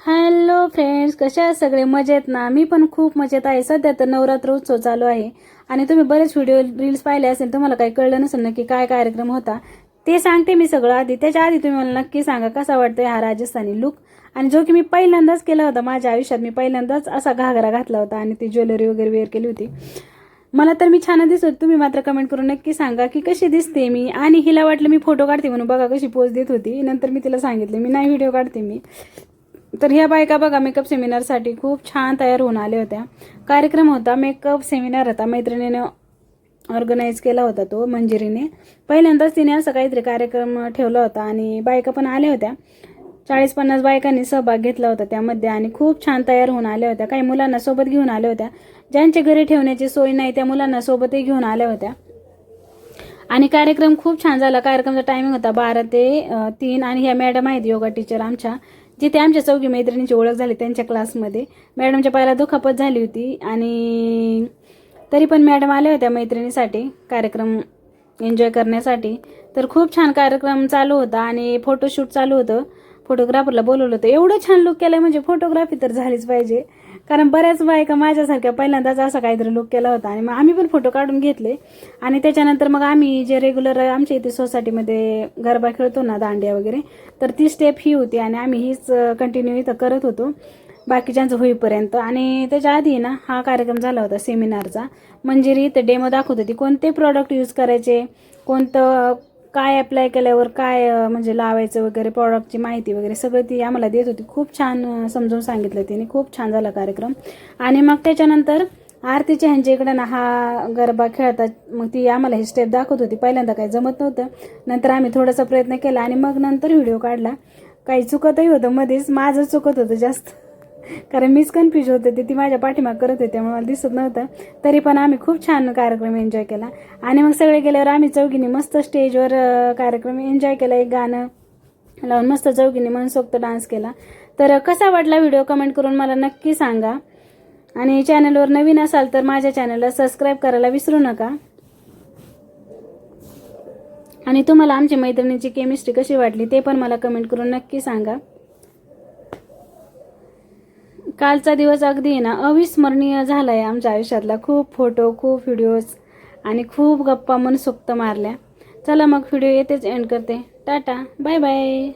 Hello friends कशा सगळे मजेत ना? मी पण खूप मजेत आहे. सध्या तर नवरात्र उत्सव चालू आहे. आणि तुम्ही बरेच व्हिडिओ रील्स पाहिले असेल तुम्हाला काही कळलं नसेल नक्की काय कार्यक्रम होता. ते सांगते मी सगळं आधी. त्याच्या आधी तुम्ही मला नक्की सांगा कसा वाटतोय हा राजस्थानी लुक आणि जो की मी पहिल्यांदाच केला होता माझ्या आयुष्यात मी पहिल्यांदाच असा घागरा घातला होता आणि ती ज्वेलरी वगैरे वेअर केली होती. मला तर मी छान दिसत तुम्ही मात्र कमेंट करून नक्की सांगा की कशी दिसते मी. आणि हिला वाटलं मी फोटो काढते म्हणून बघा कशी पोज देत होती. नंतर मी तिला सांगितले मी नाही व्हिडिओ काढते मी. तर ह्या बायका बघा मेकअप सेमिनारसाठी खूप छान तयार होऊन आल्या होत्या. कार्यक्रम होता मेकअप सेमिनार होता. मैत्रिणीने ऑर्गनाईज केला होता तो मंजिरीने. पहिल्यांदाच तिने असं काहीतरी कार्यक्रम ठेवला होता आणि बायका पण आल्या होत्या. चाळीस पन्नास बायकांनी सहभाग घेतला होता त्यामध्ये आणि खूप छान तयार होऊन आल्या होत्या. काही मुलांना सोबत घेऊन आल्या होत्या. ज्यांच्या घरी ठेवण्याची सोय नाही त्या मुलांना सोबतही घेऊन आल्या होत्या. आणि कार्यक्रम खूप छान झाला. कार्यक्रमाचा टायमिंग होता बारा ते तीन आणि ह्या मॅडम आहेत योगा टीचर आमच्या. जिथे आमच्या चौघी मैत्रिणींची ओळख झाली त्यांच्या क्लासमध्ये मॅडमच्या पायाला दुखापत झाली होती आणि तरी पण मॅडम आल्या होत्या मैत्रिणीसाठी कार्यक्रम एन्जॉय करण्यासाठी. तर खूप छान कार्यक्रम चालू होता आणि फोटोशूट चालू होतं. फोटोग्राफरला बोलवलं होतं. एवढं छान लुक केलं म्हणजे फोटोग्राफी तर झालीच पाहिजे. कारण बऱ्याच बायका माझ्यासारख्या पहिल्यांदाच असा काहीतरी लुक केला होता. आणि मग आम्ही पण फोटो काढून घेतले. आणि त्याच्यानंतर मग आम्ही जे रेग्युलर आमच्या इथे सोसायटीमध्ये गरबा खेळतो ना दांड्या वगैरे तर ती स्टेप ही होती आणि आम्ही हीच कंटिन्यू इथं करत होतो. बाकीच्यांचं होईपर्यंत. आणि त्याच्या आधी ना हा कार्यक्रम झाला होता सेमिनारचा मंजिरी इथं डेमो दाखवत होती. कोणते प्रॉडक्ट यूज करायचे? कोणतं काय अप्लाय केल्यावर काय म्हणजे लावायचं वगैरे प्रॉडक्टची माहिती वगैरे सगळं ती आम्हाला देत होती. खूप छान समजून सांगितलं तिने. खूप छान झाला कार्यक्रम. आणि मग त्याच्यानंतर आरतीच्या ह्यांच्या इकडं ना हा गरबा खेळतात मग ती आम्हाला हे स्टेप दाखवत होती. पहिल्यांदा काही जमत नव्हतं. नंतर आम्ही थोडासा प्रयत्न केला आणि मग नंतर व्हिडिओ काढला. काही चुकतही होतं मध्येच. माझं चुकत होतं जास्त. कारण मीच कन्फ्यूज होते. ती ती माझ्या पाठीमाग करत होते त्यामुळे मला दिसत नव्हतं. तरी पण आम्ही खूप छान कार्यक्रम एन्जॉय केला. आणि मग सगळे गेल्यावर आम्ही चौघींनी मस्त स्टेजवर कार्यक्रम एन्जॉय केला. एक गाणं लावून मस्त चौघींनी मनसोक्त डान्स केला. तर कसा वाटला व्हिडिओ कमेंट करून मला नक्की सांगा. आणि चॅनलवर नवीन असाल तर माझ्या चॅनलला सबस्क्राईब करायला विसरू नका. आणि तुम्हाला आमची मैत्रिणीची केमिस्ट्री कशी वाटली ते पण मला कमेंट करून नक्की सांगा. कालचा दिवस अगदी ना अविस्मरणीय झाला आहे आमच्या आयुष्यातला. खूप फोटो खूप व्हिडिओज आणि खूप गप्पा मनसोक्त मारल्या. चला मग व्हिडिओ येतेच एंड करते. Tata bye bye